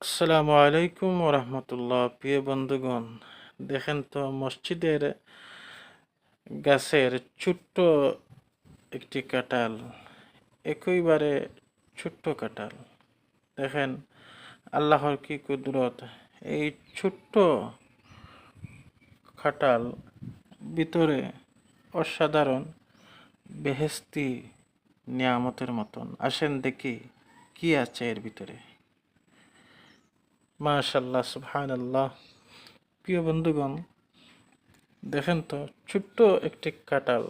আসসালামু আলাইকুম রহমতুল্লাহ প্রিয় বন্ধুগণ। দেখেন তো, মসজিদের গাছের ছোট্ট একটি কাঁঠাল একইবারে ছোট্ট কাঁঠাল। দেখেন, আল্লাহর কি কুদরত। এই ছোট্ট কাঁঠাল ভিতরে অসাধারণ বেহেস্তি নিয়ামতের মতন। আসেন দেখি, কি আছে এর ভিতরে? মাশাল্লাহ সুবহান আল্লাহ প্রিয় বন্ধুগণ, দেখেন তো, ছোট্ট একটি কাঁঠাল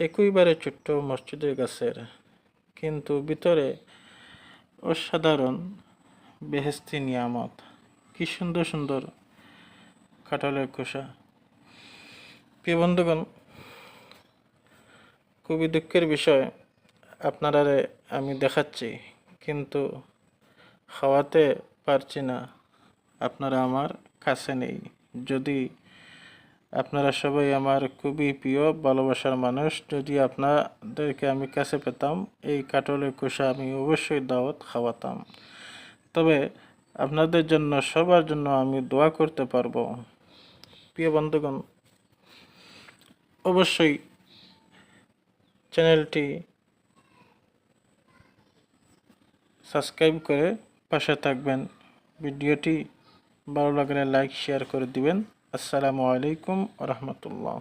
একইবারে ছোট্ট মসজিদের গাছের, কিন্তু ভিতরে অসাধারণ বেহেস্তি নিয়ামত। কি সুন্দর সুন্দর কাঁঠালের খোসা। প্রিয় বন্ধুগণ, খুবই দুঃখের বিষয় আপনারা আমি দেখাচ্ছি, কিন্তু খাওয়াতে পারছি না। আপনারা আমার কাছে নেই। যদি আপনারা সবাই আমার খুবই প্রিয়, ভালোবাসার মানুষ, যদি আপনাদেরকে আমি কাছে পেতাম, এই কাটলের কোষা আমি অবশ্যই দাওয়াত খাওয়াতাম। তবে আপনাদের জন্য, সবার জন্য আমি দোয়া করতে পারব। প্রিয় বন্ধুগণ, অবশ্যই চ্যানেলটি সাবস্ক্রাইব করে পাশে থাকবেন। ভিডিওটি ভালো লাগলে লাইক শেয়ার করে দিবেন। আসসালামু আলাইকুম রহমতুল্লাহ।